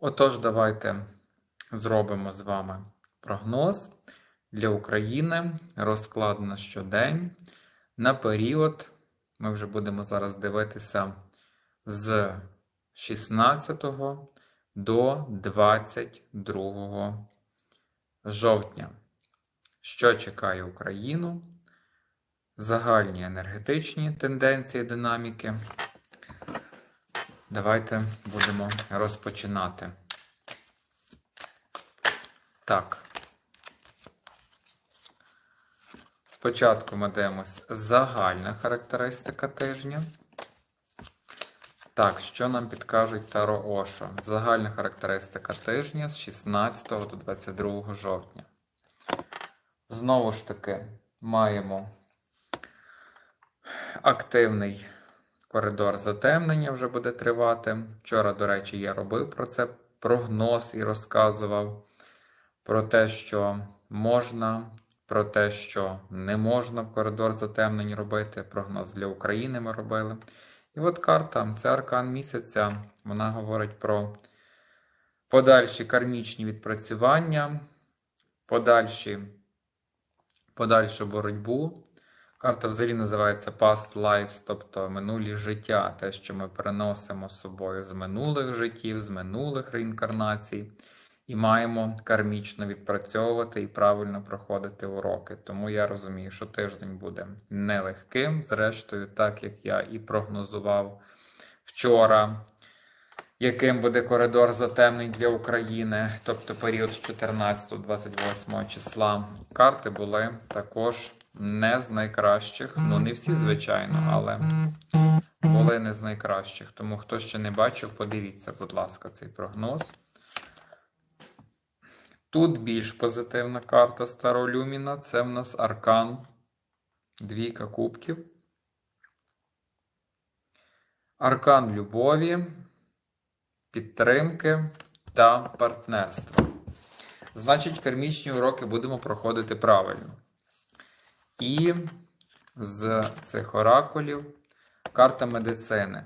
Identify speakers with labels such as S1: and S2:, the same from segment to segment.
S1: Отож, давайте зробимо з вами прогноз для України. Розклад на щодень. На період ми вже будемо зараз дивитися з 16 до 22 жовтня. Що чекає Україну? Загальні енергетичні тенденції динаміки. Давайте будемо розпочинати. Так. Спочатку ми дивимося загальна характеристика тижня. Так, що нам підкажуть Таро Ошо? Загальна характеристика тижня з 16 до 22 жовтня. Знову ж таки, маємо активний коридор затемнення вже буде тривати. Вчора, до речі, я робив про це прогноз і розказував про те, що можна, про те, що не можна в коридор затемнень робити. Прогноз для України ми робили. І от карта, це аркан місяця, вона говорить про подальші кармічні відпрацювання, подальші, подальшу боротьбу. Карта взагалі називається Past Lives, тобто минулі життя, те, що ми переносимо з собою з минулих життів, з минулих реінкарнацій, і маємо кармічно відпрацьовувати і правильно проходити уроки. Тому я розумію, що тиждень буде нелегким. Зрештою, так як я і прогнозував вчора, яким буде коридор затемнень для України, тобто період з 14-28 числа. Карти були також не з найкращих. Ну, не всі, звичайно, але були не з найкращих. Тому хто ще не бачив, подивіться, будь ласка, цей прогноз. Тут більш позитивна карта Старолюміна. Це в нас аркан. Двійка кубків. Аркан любові, підтримки та партнерства. Значить, кармічні уроки будемо проходити правильно. І з цих оракулів карта медицини.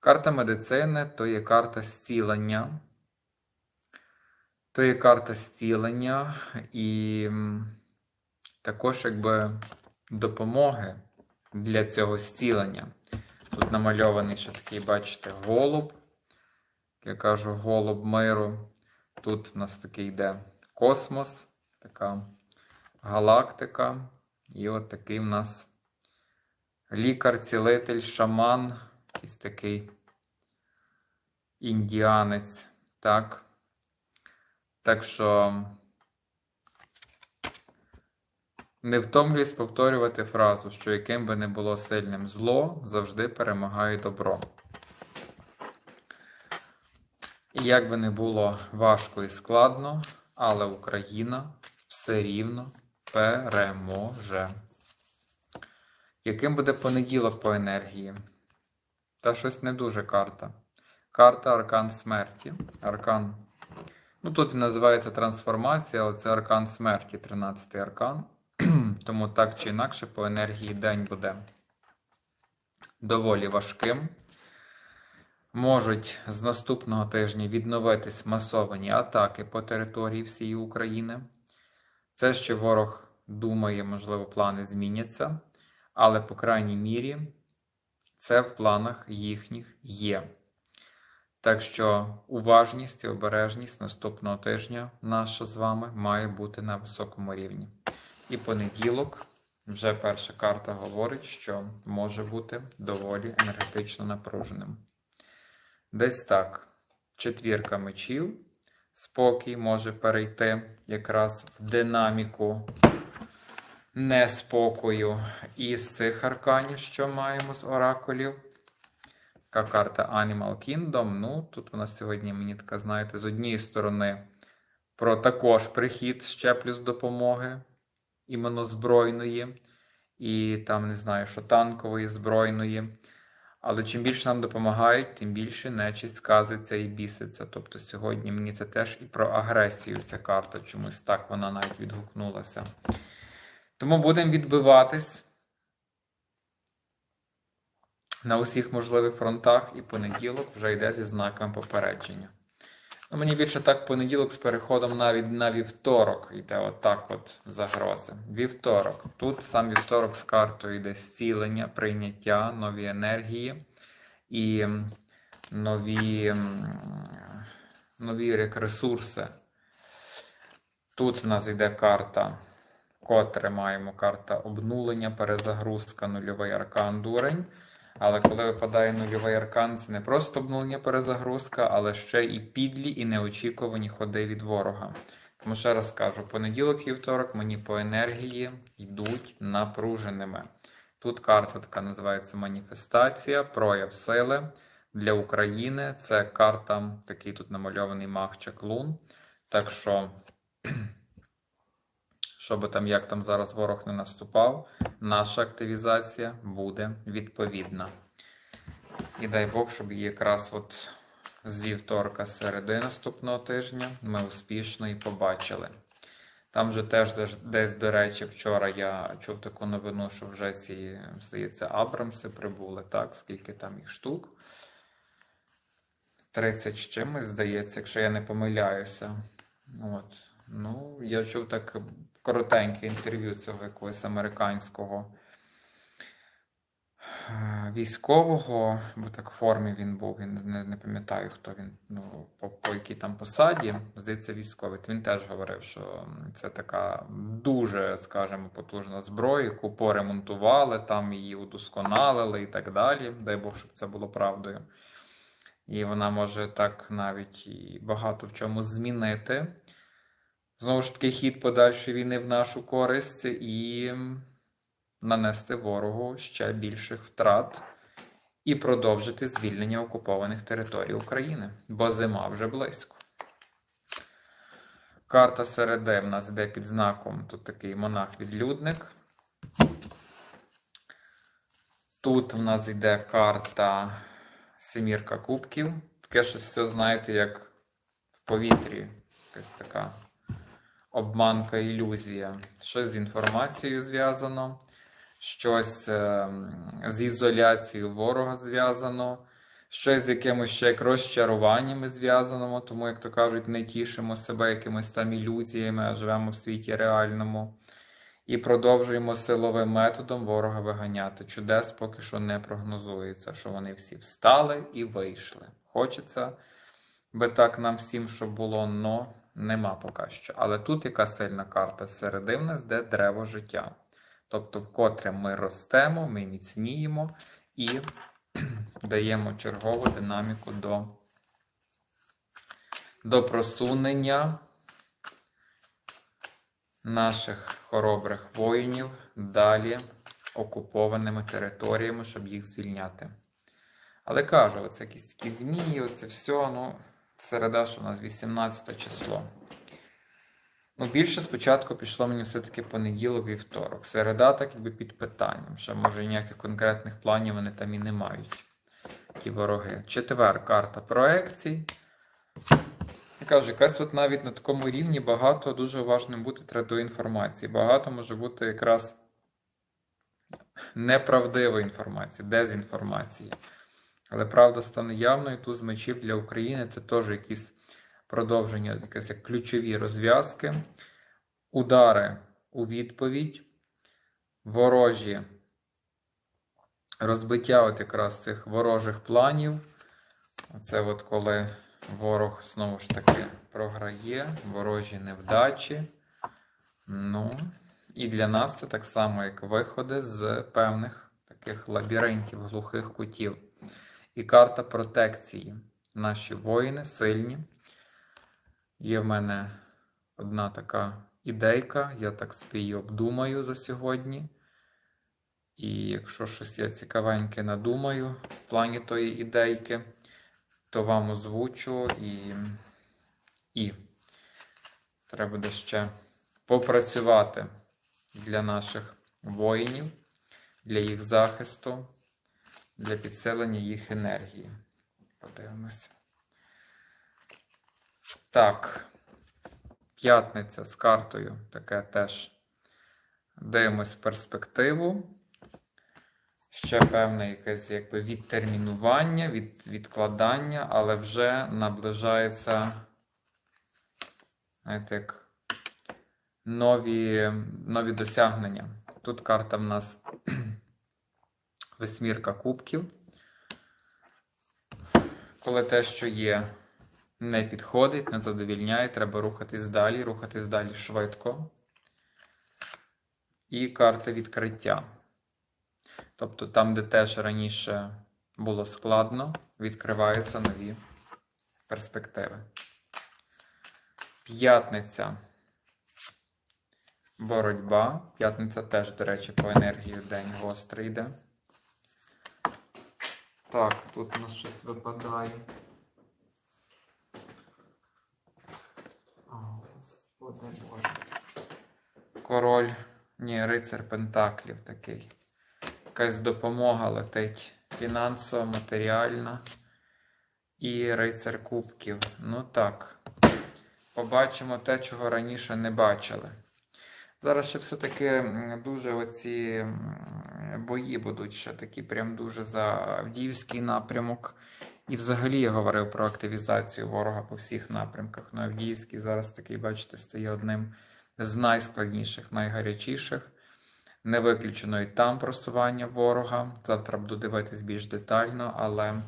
S1: Карта медицини то є карта зцілення. То є карта зцілення і також якби допомоги для цього зцілення. Тут намальований ще такий, бачите, голуб. Я кажу, голуб миру. Тут у нас такий йде космос, така галактика. І от такий в нас лікар, цілитель, шаман, якийсь такий індіанець. Так. Так що не втомлююсь повторювати фразу, що яким би не було сильним зло, завжди перемагає добро. І як би не було важко і складно, але Україна все рівно переможе. Яким буде понеділок по енергії? Та щось не дуже карта. Карта Аркан смерті. Аркан. Ну, тут називається трансформація, але це аркан смерті, 13-й аркан. Тому так чи інакше по енергії день буде доволі важким. Можуть з наступного тижня відновитись масовані атаки по території всієї України. Це ще ворог думає, можливо, плани зміняться, але, по крайній мірі, це в планах їхніх є. Так що уважність і обережність наступного тижня наша з вами має бути на високому рівні. І понеділок, вже перша карта говорить, що може бути доволі енергетично напруженим. Десь так, четвірка мечів спокій може перейти якраз в динаміку неспокою. І з цих арканів, що маємо з оракулів. Така карта Animal Kingdom. Ну, тут нас сьогодні, мені така, знаєте, з однієї сторони про також прихід ще плюс допомоги, іменно збройної, і там, не знаю, що танкової, збройної. Але чим більше нам допомагають, тим більше нечість сказиться і біситься. Тобто сьогодні мені це теж і про агресію ця карта. Чомусь так вона навіть відгукнулася. Тому будемо відбиватись на усіх можливих фронтах, і понеділок вже йде зі знаком попередження. Ну, Мені більше так понеділок з переходом навіть на вівторок йде отак от загрози. Вівторок. Тут сам вівторок з картою йде зцілення, прийняття, нові енергії і нові, нові ресурси. Тут в нас йде карта, котре маємо карта обнулення, перезагрузка, нульовий аркан, дурень. Але коли випадає нульовий аркан, це не просто обнулення перезагрузка, але ще і підлі і неочікувані ходи від ворога. Тому ще раз кажу, понеділок і вівторок мені по енергії йдуть напруженими. Тут карта така називається маніфестація, прояв сили для України. Це карта, такий тут намальований мах чаклун. Так що, щоб там як там зараз ворог не наступав, наша активізація буде відповідна. І дай Бог, щоб її якраз от з вівторка середи наступного тижня ми успішно і побачили. Там же теж десь, до речі, вчора я чув таку новину, що вже ці, здається, Абрамси прибули, так, скільки там їх штук. 30 з чимось, здається, якщо я не помиляюся. От. Ну, я чув так коротеньке інтерв'ю цього якогось американського е, військового, бо так в формі він був, він не, не пам'ятаю, хто він, ну, по, по якій там посаді, здається, військовий. Він теж говорив, що це така дуже, скажімо, потужна зброя, яку поремонтували, там її удосконалили і так далі. Дай Бог, щоб це було правдою. І вона може так навіть і багато в чому змінити. Знову ж таки, хід подальшої війни в нашу користь і нанести ворогу ще більших втрат і продовжити звільнення окупованих територій України, бо зима вже близько. Карта середи в нас йде під знаком тут такий монах-відлюдник. Тут в нас йде карта Семірка кубків. Таке щось все, знаєте, як в повітрі. Якась така обманка, ілюзія. Щось з інформацією зв'язано, щось е, з ізоляцією ворога зв'язано, щось з якимось ще як розчаруваннями зв'язано, тому, як то кажуть, не тішимо себе якимись там ілюзіями, а живемо в світі реальному. І продовжуємо силовим методом ворога виганяти. Чудес поки що не прогнозується, що вони всі встали і вийшли. Хочеться би так нам всім, щоб було, но нема поки що. Але тут яка сильна карта середи в нас, де дерево життя. Тобто, вкотре ми ростемо, ми міцніємо і даємо чергову динаміку до, до просунення наших хоробрих воїнів далі окупованими територіями, щоб їх звільняти. Але кажу, оце якісь такі змії, оце все, ну, середа, що у нас 18 число. Ну, більше спочатку пішло мені все-таки понеділок вівторок. Середа, так якби під питанням. Ще, може, ніяких конкретних планів вони там і не мають. Ті вороги. Четвер карта проекцій. Я кажу, якась от навіть на такому рівні багато дуже уважним бути треба до інформації. Багато може бути якраз неправдивої інформації, дезінформації. Але правда стане явною. Туз мечів для України це теж якісь продовження, якісь як ключові розв'язки, удари у відповідь, ворожі розбиття от якраз цих ворожих планів. Оце от коли ворог знову ж таки програє, ворожі невдачі. Ну, і для нас це так само, як виходи з певних таких лабіринтів, глухих кутів. І карта протекції. Наші воїни сильні. Є в мене одна така ідейка, я так її обдумаю за сьогодні. І якщо щось я цікавеньке надумаю в плані тої ідейки, то вам озвучу і, і треба буде ще попрацювати для наших воїнів, для їх захисту, для підсилення їх енергії. Подивимося. Так, п'ятниця з картою таке теж дивимось перспективу. Ще певне якесь якби відтермінування, від, відкладання, але вже наближається знаєте, як нові, нові досягнення. Тут карта в нас восьмірка кубків. Коли те, що є, не підходить, не задовільняє, треба рухатись далі, рухатись далі швидко. І карта відкриття. Тобто там, де теж раніше було складно, відкриваються нові перспективи. П'ятниця. Боротьба. П'ятниця теж, до речі, по енергію день гострий йде. Так, тут у нас щось випадає. Господи Боже. Король, ні, рицар Пентаклів такий. Якась допомога летить фінансова, матеріальна. І рицар Кубків. Ну так. Побачимо те, чого раніше не бачили. Зараз ще все-таки дуже оці бої будуть ще такі, прям дуже за Авдіївський напрямок. І взагалі я говорив про активізацію ворога по всіх напрямках. Ну, Авдіївський зараз такий, бачите, стає одним з найскладніших, найгарячіших. Не виключено і там просування ворога. Завтра буду дивитись більш детально, але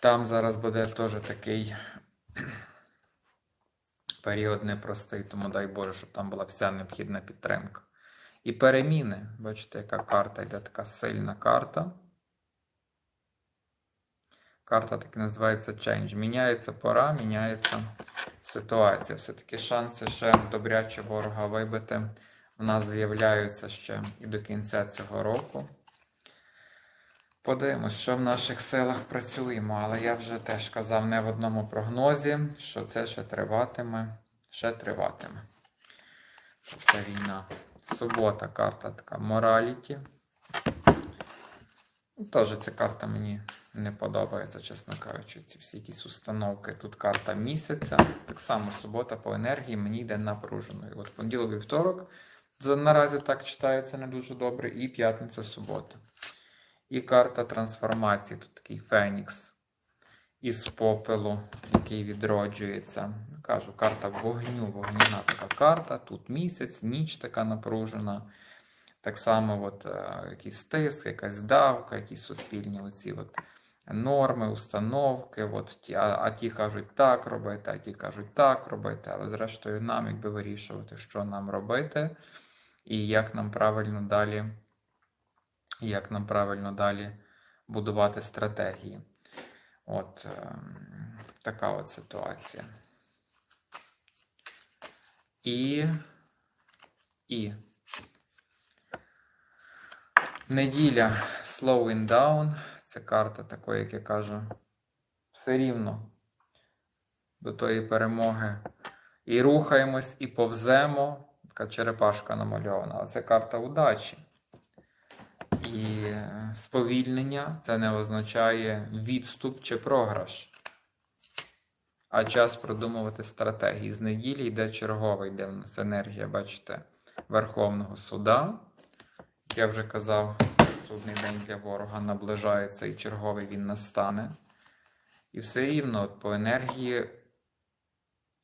S1: там зараз буде теж такий період непростий, тому дай Боже, щоб там була вся необхідна підтримка. І переміни. Бачите, яка карта йде така сильна карта. Карта так називається Change. Міняється пора, міняється ситуація. Все-таки шанси ще добряче ворога вибити. В нас з'являються ще і до кінця цього року. Подивимось, що в наших силах працюємо, але я вже теж казав не в одному прогнозі, що це ще триватиме, ще триватиме. Це війна. Субота карта така мораліті. Теж ця карта мені не подобається, чесно кажучи, ці всі якісь установки. Тут карта місяця. Так само субота по енергії мені йде напруженою. От понеділок вівторок наразі так читається не дуже добре, і п'ятниця субота. І карта трансформації. Тут такий фенікс із попелу, який відроджується. Кажу, карта вогню, вогняна така карта. Тут місяць, ніч така напружена. Так само, от, е, якийсь стиск, якась давка, якісь суспільні оці от норми, установки. От а, а ті кажуть так робити, а ті кажуть так робити. Але зрештою нам якби вирішувати, що нам робити, і як нам правильно далі, як нам правильно далі будувати стратегії. От ем, така от ситуація. І. І. Неділя Slowing Down. Це карта такої, як я кажу, все рівно до тої перемоги. І рухаємось, і повземо. Така черепашка намальована. Це карта удачі. І сповільнення це не означає відступ чи програш. А час продумувати стратегії. З неділі йде черговий, йде в нас енергія, бачите, Верховного суда. Як я вже казав, судний день для ворога наближається і черговий він настане. І все рівно по енергії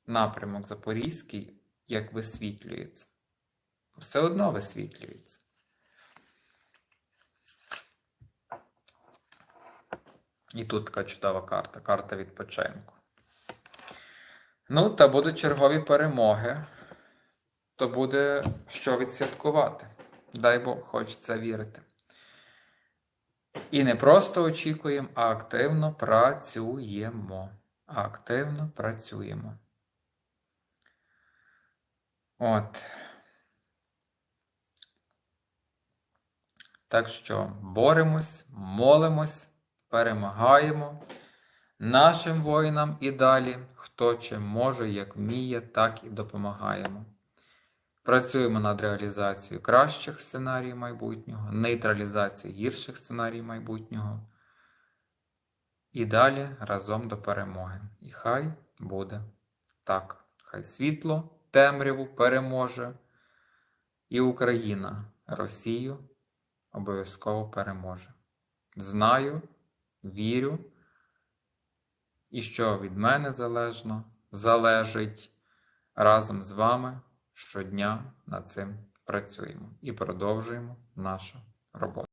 S1: напрямок Запорізький як висвітлюється. Все одно висвітлюється. І тут така чудова карта, карта відпочинку. Ну, та будуть чергові перемоги, то буде що відсвяткувати. Дай Бог, хочеться вірити. І не просто очікуємо, а активно працюємо. Активно працюємо. От. Так що боремось, молимось, перемагаємо. Нашим воїнам і далі, хто чим може, як вміє, так і допомагаємо. Працюємо над реалізацією кращих сценаріїв майбутнього, нейтралізацією гірших сценаріїв майбутнього. І далі разом до перемоги. І хай буде так. Хай світло, темряву переможе. І Україна Росію обов'язково переможе. Знаю, вірю. І що від мене залежно, залежить разом з вами щодня над цим працюємо і продовжуємо нашу роботу.